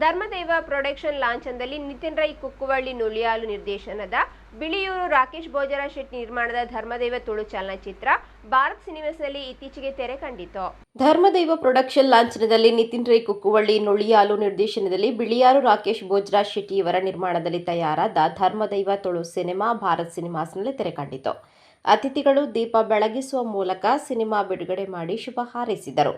Dharmadeva production ಲಾಂಛನದಲ್ಲಿ ನಿತಿನ್ ರೈ ಕುಕ್ಕುವಳ್ಳಿ ನುಳಿಯಾಲು ನಿರ್ದೇಶನದ ಬಿಳಿಯೂರು ರಾಕೇಶ್ ಬೋಜರ ಶೆಟ್ಟಿ ನಿರ್ಮಾಣದ ಧರ್ಮದೇವ ತುಳು ಚಲನಚಿತ್ರ ಭಾರತ್ ಸಿನಿಮಾಸ್ನಲ್ಲಿ ಇತ್ತೀಚೆಗೆ ತೆರೆ ಕಂಡಿತು ಧರ್ಮದೈವ ಪ್ರೊಡಕ್ಷನ್ ಲಾಂಛನದಲ್ಲಿ ನಿತಿನ್ ರೈ ಕುಕ್ಕುವಳ್ಳಿ ನುಳಿಯಾಲು ನಿರ್ದೇಶನದಲ್ಲಿ ಬಿಳಿಯಾರು ರಾಕೇಶ್ ಬೋಜ್ರಾ ಶೆಟ್ಟಿ ಇವರ ನಿರ್ಮಾಣದಲ್ಲಿ ತಯಾರಾದ ಧರ್ಮದೈವ ತುಳು ಸಿನಿಮಾ ಭಾರತ್ ಸಿನಿಮಾಸ್ನಲ್ಲಿ ತೆರೆ ಕಂಡಿತು ಅತಿಥಿಗಳು ದೀಪ ಬೆಳಗಿಸುವ ಮೂಲಕ ಸಿನಿಮಾ ಬಿಡುಗಡೆ ಮಾಡಿ ಶುಭ ಹಾರೈಸಿದರು.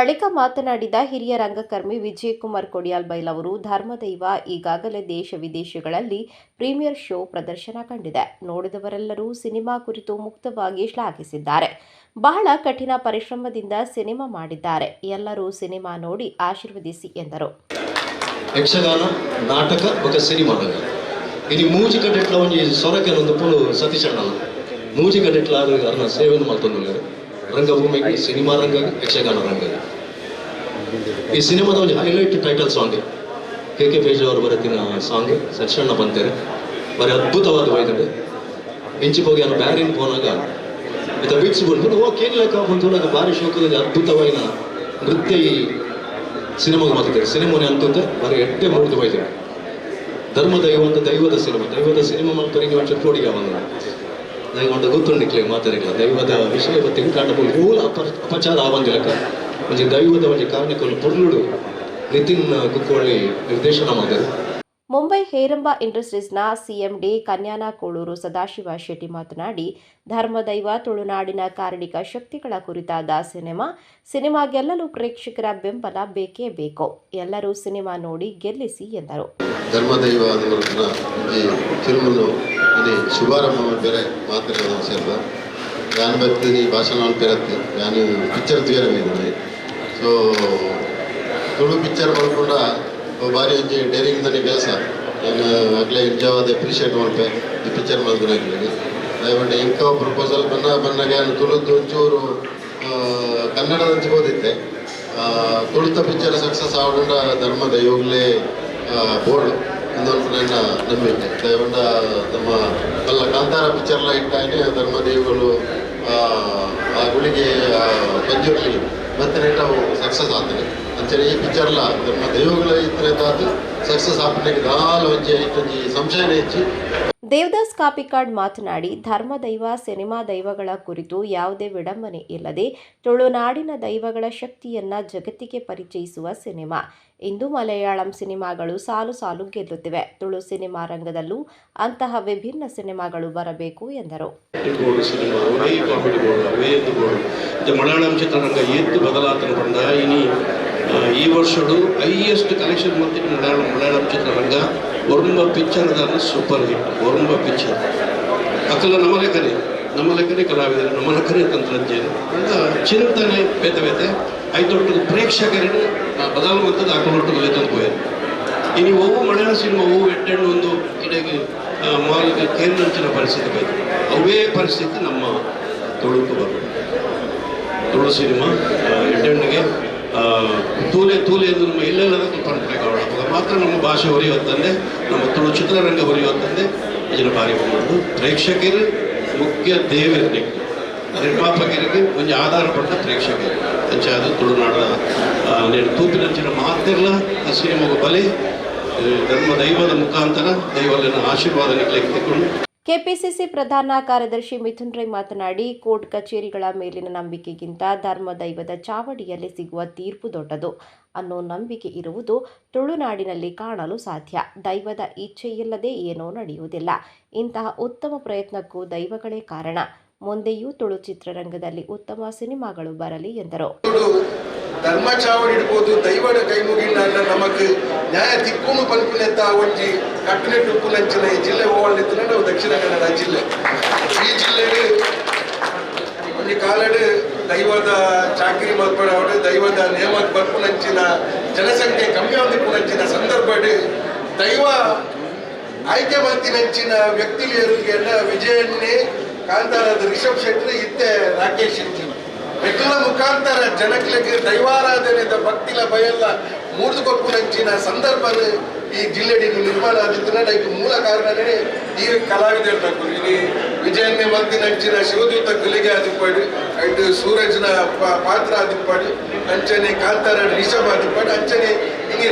ಬಳಿಕ ಮಾತನಾಡಿದ ಹಿರಿಯ ರಂಗಕರ್ಮಿ ವಿಜಯಕುಮಾರ್ ಕೊಡಿಯಾಲ್ ಬೈಲ್ ಅವರು, ಧರ್ಮದೈವ ಈಗಾಗಲೇ ದೇಶ ವಿದೇಶಗಳಲ್ಲಿ ಪ್ರೀಮಿಯರ್ ಶೋ ಪ್ರದರ್ಶನ ಕಂಡಿದೆ. ನೋಡಿದವರೆಲ್ಲರೂ ಸಿನಿಮಾ ಕುರಿತು ಮುಕ್ತವಾಗಿ ಶ್ಲಾಘಿಸಿದ್ದಾರೆ. ಬಹಳ ಕಠಿಣ ಪರಿಶ್ರಮದಿಂದ ಸಿನಿಮಾ ಮಾಡಿದ್ದಾರೆ. ಎಲ್ಲರೂ ಸಿನಿಮಾ ನೋಡಿ ಆಶೀರ್ವದಿಸಿ ಎಂದರು. ಯಕ್ಷಗಾನ, ನಾಟಕ ఒక ಸಿನಿಮಾ ಇದು ಮೂಜಿಕ ಡೆಟ್ಲ ಒಂಜಿ ಸೊರಕೆ ಒಂದು ಪುಳು ಸತೀಶಣ್ಣ ಮೂಜಿಕ ಡೆಟ್ಲ ಅದನ್ನ ಸೇವೆಯನ್ನು ಮಾಡ್ತಂದು ರಂಗಭೂಮಿಗೆ, ಸಿನಿಮಾ ರಂಗ ಯಕ್ಷಗಾನ ರಂಗ ಈ ಸಿನಿಮಾದಲ್ಲಿ ಒಂದು highlight title song K K page ಅವರು ಬರೆತಿನ ಸಾಂಗ್ ಸಚ್ಚಣ್ಣ ಬಂತೇನೆ ಬರೀ ಅದ್ಭುತವಾದ ವೈದ್ಯರು ಇಂಚಿ ಹೋಗಿ ಅವನು ಬ್ಯಾರಿನ್ ಪೋನಾಗ ಇತ ಬಿಟ್ಸ್ ಓಕೆ ಲೆಕ್ಕ, ಬಂತು. ನನಗೆ ಭಾರಿ ಶೋಕದಲ್ಲಿ ಅದ್ಭುತವಾದ ನೃತ್ಯ ಈ ಸಿನಿಮಾಗೆ ಮಾತಾಡ್ತಾರೆ ಸಿನಿಮಾನೇ ಅಂತಂದ್ರೆ ಬರೀ ಎಟ್ಟೆ ಮುರಿದು ಹೋಯ್ತಾರೆ ಧರ್ಮ, ದೈವ ಅಂತ ದೈವದ ಸಿನಿಮಾ. ದೈವದ ಸಿನಿಮಾ ಮಾಡ್ತಾರೆ ನೀವು ಒಂದು ಕೋಡಿಗೆ ಅವನ್ನ ದೈವಂತ ಗೊತ್ತುಂಡಿಕ್ಲೆ ಮಾತಾಡಿಲ್ಲ ದೈವದ ವಿಷಯ ಗೊತ್ತಿಗೆ ಕಾಂಡ ಹೋಗಿ ಅಪಚಾರ ಆವಂದಿಲಕ ಒಂದು दैवत म्हणजे ಕಾರಣಿಕರು ನಿತಿನ್ ಕುಕ್ಕೋಳಿ ನಿರ್ದೇಶನ ಮಾಡಿದರು. ಮುಂಬೈ ಹೇರಂಬ ಇಂಡಸ್ಟ್ರೀಸ್ನ ಸಿಎಂಡಿ ಕನ್ಯಾನ ಕೋಳೂರು ಸದಾಶಿವ ಶೆಟ್ಟಿ ಮಾತನಾಡಿ ಧರ್ಮದೈವ ತುಳುನಾಡಿನ ಕಾರಣಿಕ ಶಕ್ತಿಗಳ ಕುರಿತಾದ ಸಿನಿಮಾ ಸಿನಿಮಾ ಗೆಲ್ಲಲು ಪ್ರೇಕ್ಷಕರ ಬೆಂಬಲ ಬೇಕೇ ಬೇಕು. ಎಲ್ಲರೂ ಸಿನಿಮಾ ನೋಡಿ ಗೆಲ್ಲಿಸಿ ಎಂದರು. ಧರ್ಮದೈವ ಶುಭಾರಂಭ ಸೊ ತುಳು ಪಿಕ್ಚರ್ ಮಾಡಿಕೊಂಡ ಭಾರಿ ಒಂಜಿ ಡೇರಿಂಗ್ ನನಗೆ ಕೆಲಸ ನಾನು ಆಗಲೇ ನಿಜವಾದ ಅಪ್ರಿಷಿಯೇಟ್ ಮಾಡ್ತೆ. ಈ ಪಿಕ್ಚರ್ ಮಾಡಿದ್ರೆ ದಯವಿಟ್ಟು ಇಂಕ ಪ್ರಪೋಸಲ್ ಬನ್ನ ನಾನು ತುಳುದು ಒಂಚೂರು ಕನ್ನಡ ಹಂಚ್ಬೋದಿತ್ತೆ ತುಳಿತ ಪಿಕ್ಚರ್ ಸಕ್ಸಸ್ ಆಗೋಣ ಧರ್ಮದ ದೈವಗಳೇ ಬೋರ್ಡ್ ಅಂದ್ರೆ ನನ್ನ ನಂಬಿಕೆ. ದಯವಿಟ್ಟ ನಮ್ಮ ಎಲ್ಲ ಕಾಂತಾರ ಪಿಕ್ಚರ್ಲ ಇಟ್ಟಾನೆ ಧರ್ಮದೇವಿಗಳು ಆ, ಆ ಗುಳಿಗೆ ಪಂಜುರ್ಲಿ ಮತ್ತೆ ಅವು ಸಕ್ಸಸ್ ಆಗ್ತದೆ ಅಂಚನೆ ಈ ಪಿಕ್ಚರ್ಲ ಧರ್ಮ ದೈವಗಳ ಇತ್ತನೆ ತಾತು ಸಕ್ಸಸ್ ಆಪನೆಗೆ ದಾಲ್ ಒಂಜಿ ಐತೊಂಜಿ ಸಂಶಯನೇ ಹೆಚ್ಚಿ ದೇವದಾಸ್ ಕಾಪಿಕಾಡ್ ಮಾತನಾಡಿ, ಧರ್ಮ ದೈವ, ಸಿನಿಮಾ ದೈವಗಳ ಕುರಿತು ಯಾವುದೇ ವಿಡಂಬನೆ ಇಲ್ಲದೆ ತುಳುನಾಡಿನ ದೈವಗಳ ಶಕ್ತಿಯನ್ನ ಜಗತ್ತಿಗೆ ಪರಿಚಯಿಸುವ ಸಿನಿಮಾ. ಇಂದು ಮಲಯಾಳಂ ಸಿನಿಮಾಗಳು ಸಾಲು ಸಾಲು ಗೆಲ್ಲುತ್ತಿವೆ. ತುಳು ಸಿನಿಮಾ ರಂಗದಲ್ಲೂ ಅಂತಹ ವಿಭಿನ್ನ ಸಿನಿಮಾಗಳು ಬರಬೇಕು ಎಂದರು. ಮಲಯಾಳಂ ಚಿತ್ರರಂಗ ಎದ್ದು ಬದಲಾತನ ಬಂದ ವರ್ಷಡು ಹೈಯೆಸ್ಟ್ ಕಲೆಕ್ಷನ್ ಮಾಡ್ತೀನಿ ಮಲಯಾಳಂ ಮಲಯಾಳಂ ಚಿತ್ರರಂಗ. ವರುಂಬ ಪಿಕ್ಚರ್ ಅದನ್ನು ಸೂಪರ್ ಹಿಟ್ ವರುಂಬ ಪಿಕ್ಚರ್ ಅಕಲ ನಮ್ಮ ಲೆಕ್ಕನೆ ನಮ್ಮ ಲೆಕ್ಕನೆ ಕಲಾವಿದರು ನಮ್ಮ ಲೆಕ್ಕನೆ ತಂತ್ರಜ್ಞಾನ. ಅಂತ ಚಿಂತನೆ ಬೇತ ಬೇತೆ ಐದೊಟ್ಟು ಪ್ರೇಕ್ಷಕರನ್ನು ಬದಲಾವಂತದ್ದು ಅಕಲೊಟ್ಟು ಲೆಕ್ಕಂದು ಇನ್ನು ಒವು ಮಲಯಾಳ ಸಿನಿಮಾ ಹೋಗು ಎಟ್ಟೆಣ್ಣು ಒಂದು ಇಡಗೆ ಮಾಲಿಗೆ ಕೇಂದ್ರಂಚಿನ ಪರಿಸ್ಥಿತಿ ಬೇಕು ಅವೇ ಪರಿಸ್ಥಿತಿ ನಮ್ಮ ತುಳುಕು ಬರ್ತದೆ ತುಳು ಸಿನಿಮಾ ಎಟ್ಟೆಣ್ಣಿಗೆ ತೂಲೆ ತೂಲೆ ಎಂದು ನಮ್ಮ ಪರಬೇಕು ಅವಾಗ ಮಾತ್ರ ನಮ್ಮ ಭಾಷೆ ಹೊರೆಯುವಂತಂದೆ ನಮ್ಮ ತುಳು ಚಿತ್ರರಂಗ ಹೊರೆಯುವಂತಂದೆ ಇದನ್ನು ಬಾರಿ ಬಂದು ಪ್ರೇಕ್ಷಕರು ಮುಖ್ಯ ದೇವರಿಗೆ, ನಿರ್ಮಾಪಕರಿಗೆ ಒಂದು ಆಧಾರ ಪಟ್ಟ ಪ್ರೇಕ್ಷಕರು. ಅಂಚೆ ಅದು ತುಳುನಾಡ నేను ತೂಪಿನಂಚಿನ ಮಾತೆಲ್ಲ ಆ ಸಿನಿಮಾಗ ಬಲೆ ಧರ್ಮ ದೈವದ ಮುಖಾಂತರ ದೈವಲ್ಲಿನ ಆಶೀರ್ವಾದ ತೆಗೆದುಕೊಂಡು ಕೆಪಿಸಿಸಿ ಪ್ರಧಾನ ಕಾರ್ಯದರ್ಶಿ ಮಿಥುನ್ ರೈ ಮಾತನಾಡಿ, ಕೋರ್ಟ್ ಕಚೇರಿಗಳ ಮೇಲಿನ ನಂಬಿಕೆಗಿಂತ ಧರ್ಮ ದೈವದ ಚಾವಡಿಯಲ್ಲಿ ಸಿಗುವ ತೀರ್ಪು ದೊಡ್ಡದು. ಅನ್ನೋ ನಂಬಿಕೆ ಇರುವುದು ತುಳುನಾಡಿನಲ್ಲಿ ಕಾಣಲು ಸಾಧ್ಯ. ದೈವದ ಇಚ್ಛೆಯಿಲ್ಲದೆ ಏನೋ ನಡೆಯುವುದಿಲ್ಲ. ಇಂತಹ ಉತ್ತಮ ಪ್ರಯತ್ನಕ್ಕೂ ದೈವಗಳೇ ಕಾರಣ. ಮುಂದೆಯೂ ತುಳು ಚಿತ್ರರಂಗದಲ್ಲಿ ಉತ್ತಮ ಸಿನಿಮಾಗಳು ಬರಲಿ ಎಂದರು. ಇಡ್ಬೋದು ದೈವದ ಕೈ ಮುಗಿಂಡ ನಮಕ್ ನ್ಯಾಯ ತಿಕ್ಕುನು ಪನ್ಪುನೆತ್ತ ಒಂಜಿ ಕಟ್ಟುನೆಟ್ಟು ಉಪ್ಪುನಂಚಿನ ಈ ಜಿಲ್ಲೆ ಹೋಗಲಿದ್ರೆ ನಾವು ದಕ್ಷಿಣ ಕನ್ನಡ ಜಿಲ್ಲೆ. ಈ ಜಿಲ್ಲೆ ಒಂಜಿ ಕಾಲಡ್ ದೈವದ ಚಾಕರಿ ಮಲ್ಪಡವಡು ದೈವದ ನೇಮಕ್ ಬರ್ಪುನಂಚಿನ ಜನಸಂಖ್ಯೆ ಕಮ್ಮಿ ಆದಿಪ್ಪುನಂಚಿನ ಸಂದರ್ಭ ದೈವ ಆಯ್ಕೆ ಮಂತಿನಂಚಿನ ವ್ಯಕ್ತಿಲಿಯರಿಗೆ ವಿಜಯನ್ನೇ ಕಾಂತಾರದ ರಿಷಬ್ ಶೆಟ್ಟಿ ಇತ್ತೆ ರಾಕೇಶ್ ಶೆಟ್ಟಿ ಎಕ್ಲ ಮುಖಾಂತರ ಜನಗಳಿಗೆ ದೈವಾರಾಧನೆದ ಭಕ್ತಿಲ ಬಯಲ್ಲ ಮೂಡ್ದುಕೊಪ್ಪುನಂಚಿನ ಸಂದರ್ಭ ಈ ಜಿಲ್ಲೆಡಿ ನಿರ್ಮಾಣ ಆದಿತ್ತಿನ ಇದಕ್ಕೆ ಮೂಲ ಕಾರಣನೇ ಈ ಕಲಾವಿದರು ತಕ್ಕು ಇಲ್ಲಿ ವಿಜಯನ್ನೇ ಮಂದಿನಂಚಿನ ಶಿವದೂತ ಗುಲಿಗೆ ಆದಿಪ್ಪಾಡಿ, ಅಂಡ್ ಸೂರಜ್ನ ಪಾತ್ರ ಆದಿಪ್ಪಾಡಿ, ಅಂಚನೆ ಕಾಂತಾರ ರಿಷಬ್ ಆದಿಪ್ಪಾಡಿ, ಅಂಚನೆ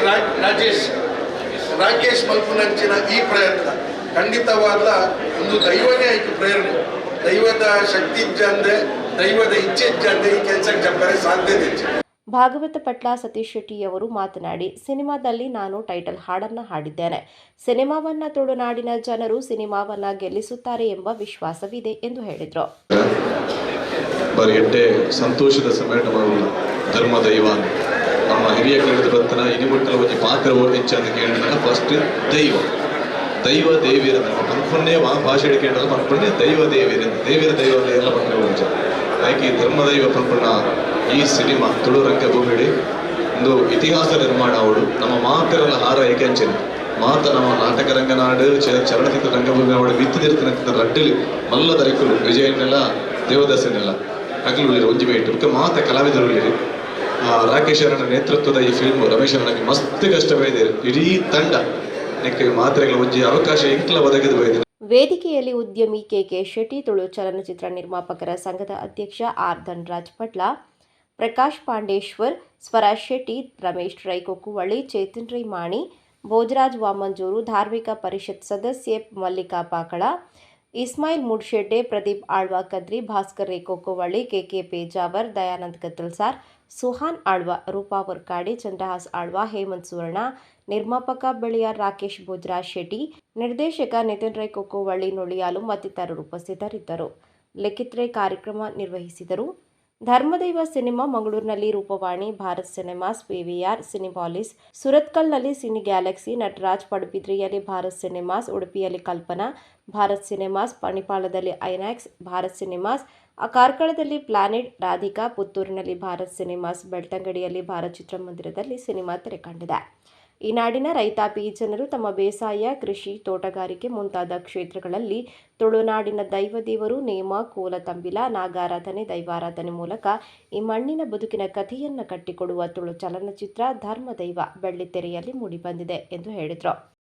ರಾ- ರಾಜೇಶ್, ರಾಕೇಶ್ ಮಲ್ಪುನಂಚಿನ ಈ ಪ್ರಯತ್ನ. ಖಂಡಿತವಾದ ಒಂದು ದೈವನೇ ಆಯ್ತು ಪ್ರೇರಣೆ. ದೈವದ ಶಕ್ತಿ ಇಜ್ಜಂದೆ ದೈವದ ಇಚ್ಛೆ ಇಜ್ಜಂದೆ ಈ ಕೆಲಸಕ್ಕೆ ಜಪ್ಪರೆ ಸಾಧ್ಯತೆ ಹೆಚ್ಚು ಭಾಗವತ ಪಟ್ಲ ಸತೀಶ್ ಶೆಟ್ಟಿಯವರು ಮಾತನಾಡಿ ಸಿನಿಮಾದಲ್ಲಿ ನಾನು ಟೈಟಲ್ ಹಾಡನ್ನ ಹಾಡಿದ್ದೇನೆ. ಸಿನಿಮಾವನ್ನ ತುಳುನಾಡಿನ ಜನರು ಸಿನಿಮಾವನ್ನ ಗೆಲ್ಲಿಸುತ್ತಾರೆ ಎಂಬ ವಿಶ್ವಾಸವಿದೆ ಎಂದು ಹೇಳಿದರು. ಸಂತೋಷದ ಸಮಯ ನಮ್ಮ ಧರ್ಮ ದೈವ ನಮ್ಮ ಹಿರಿಯ ಕಲಿತ ಬರ್ತನ ಇನಿಮುಟ್ಟಲ ಬಗ್ಗೆ ಪಾತ್ರ ಹೆಚ್ಚಾಗಿ ಅಂತ ಕೇಳಿದಾಗ ಫಸ್ಟ್ ದೈವ. ದೈವ ದೇವಿರ ಪನ್ಪುಣ್ಯ ಭಾಷೆ ಕೇಳಿದಾಗ ಪನ್ಪುಣ್ಯ ದೈವ ದೇವಿರ ದೇವಿರ ದೈವ ಎಲ್ಲ ಪನ್ಪುಣ್ಯ ಮುಂಚೆ ಧರ್ಮದೈವ ಧರ್ಮ ದೈವ ಈ ಸಿನಿಮಾ ತುಳು ರಂಗಭೂಮಿಡಿ ಒಂದು ಇತಿಹಾಸ ನಿರ್ಮಾಣ ಅವಳು. ನಮ್ಮ ಮಾತೆಲ್ಲ ಹಾರ ಏಕೆಂಚಿನ. ಮಾತ ನಮ್ಮ ನಾಟಕ ರಂಗನಾಡು ಚಲನಚಿತ್ರ ರಂಗಭೂಮಿ ಅವಳು ಬಿತ್ತಿದಿರ್ತಿನ ರಡ್ಡಲಿ ಮಲ್ಲ ದರಕುಲು ವಿಜಯನೆಲ್ಲ ದೇವದಾಸನೆಲ್ಲ ಹಗಲು ಒಂಜಿ ಬೇಟು ಬೊಕ್ಕ ಮಾತ ಕಲಾವಿದರು ರಾಕೇಶ್ ಅವರ ನೇತೃತ್ವದ ಈ ಫಿಲ್ಮ್ ರಮೇಶ್ ಅವನಿಗೆ ಮಸ್ತ್ ಕಷ್ಟವಾಗಿದೆ ಇಡೀ ತಂಡ ನೆಕ್ಕೆ ಮಾತ್ರೆಗಳ ಒಂಜಿ ಅವಕಾಶ ಎಂಕ್ಲ ಒದಗಿದು ಹೋಯ್ತು ವೇದಿಕೆಯಲ್ಲಿ ಉದ್ಯಮಿ ಕೆಕೆ ಶೆಟ್ಟಿ ತುಳು ಚಲನಚಿತ್ರ ನಿರ್ಮಾಪಕರ ಸಂಘದ ಅಧ್ಯಕ್ಷ ಆರ್ ಧನ್ರಾಜ್ ಪಟ್ಲ ಪ್ರಕಾಶ್ ಪಾಂಡೇಶ್ವರ್, ಸ್ವರಾಜ್ ಶೆಟ್ಟಿ, ರಮೇಶ್ ರೈ ಕೊಕ್ಕುವಳ್ಳಿ, ಚೇತನ್ ರೈ ಮಾಣಿ, ಭೋಜರಾಜ್ ವಾಮಂಜೂರು, ಧಾರ್ಮಿಕ ಪರಿಷತ್ ಸದಸ್ಯೆ ಮಲ್ಲಿಕಾ ಪಾಕಳ, ಇಸ್ಮಾಯಿಲ್ ಮುಡ್ಶೆಡ್ಡೆ, ಪ್ರದೀಪ್ ಆಳ್ವಾ ಕದ್ರಿ, ಭಾಸ್ಕರ್ ರೈ ಕೊಕ್ಕುವಳ್ಳಿ, ಕೆಕೆ ಪೇಜಾವರ್ ದಯಾನಂದ್ ಕತ್ತಲ್ಸಾರ್, ಸುಹಾನ್ ಆಳ್ವ, ರೂಪಾ ವರ್ಕಾಡಿ, ಚಂದ್ರಹಾಸ್ ಆಳ್ವಾ, ಹೇಮಂತ್ ಸುವರ್ಣ ನಿರ್ಮಾಪಕ ಬೆಳೆಯಾರ್ ರಾಕೇಶ್ ಭೋಜರಾಜ್ ಶೆಟ್ಟಿ, ನಿರ್ದೇಶಕ ನಿತಿನ್ ರೈ ಕೊಕ್ಕುವಳ್ಳಿ ನುಳಿಯಾಲು ಮತ್ತಿತರರು ಉಪಸ್ಥಿತರಿದ್ದರು. ಲಿಖಿತ್ ರೈ ಕಾರ್ಯಕ್ರಮ ನಿರ್ವಹಿಸಿದರು. ಧರ್ಮದೈವ ಸಿನಿಮಾ ಮಂಗಳೂರಿನಲ್ಲಿ Roopavani, Bharat cinemas, PVR Cinepolis ಸುರತ್ಕಲ್ನಲ್ಲಿ cine Galaxy, Nataraj ಪಡುಬಿದ್ರಿಯಲ್ಲಿ ಭಾರತ್ ಸಿನಿಮಾಸ್, ಉಡುಪಿಯಲ್ಲಿ ಕಲ್ಪನಾ, ಭಾರತ್ ಸಿನಿಮಾಸ್, ಪಣಿಪಾಳದಲ್ಲಿ ಐನಾಕ್ಸ್, ಭಾರತ್ ಸಿನಿಮಾಸ್ ಕಾರ್ಕಳದಲ್ಲಿ ಪ್ಲಾನೆಟ್, ರಾಧಿಕಾ, ಪುತ್ತೂರಿನಲ್ಲಿ ಭಾರತ್ ಸಿನಿಮಾಸ್, ಬೆಳ್ತಂಗಡಿಯಲ್ಲಿ ಭಾರತ್ ಚಿತ್ರಮಂದಿರದಲ್ಲಿ ಸಿನಿಮಾ ತೆರೆ ಕಂಡಿದೆ ಈ ನಾಡಿನ ರೈತಾಪಿ ಜನರು ತಮ್ಮ ಬೇಸಾಯ, ಕೃಷಿ, ತೋಟಗಾರಿಕೆ ಮುಂತಾದ ಕ್ಷೇತ್ರಗಳಲ್ಲಿ ತುಳುನಾಡಿನ ದೈವದೇವರು ನೇಮ, ಕೋಲ ತಂಬಿಲ, ನಾಗಾರಾಧನೆ, ದೈವಾರಾಧನೆ ಮೂಲಕ ಈ ಮಣ್ಣಿನ ಬದುಕಿನ ಕಥೆಯನ್ನು ಕಟ್ಟಿಕೊಡುವ ತುಳು ಚಲನಚಿತ್ರ ಧರ್ಮದೈವ ಬೆಳ್ಳಿತೆರೆಯಲ್ಲಿ ಮೂಡಿಬಂದಿದೆ ಎಂದು ಹೇಳಿದರು.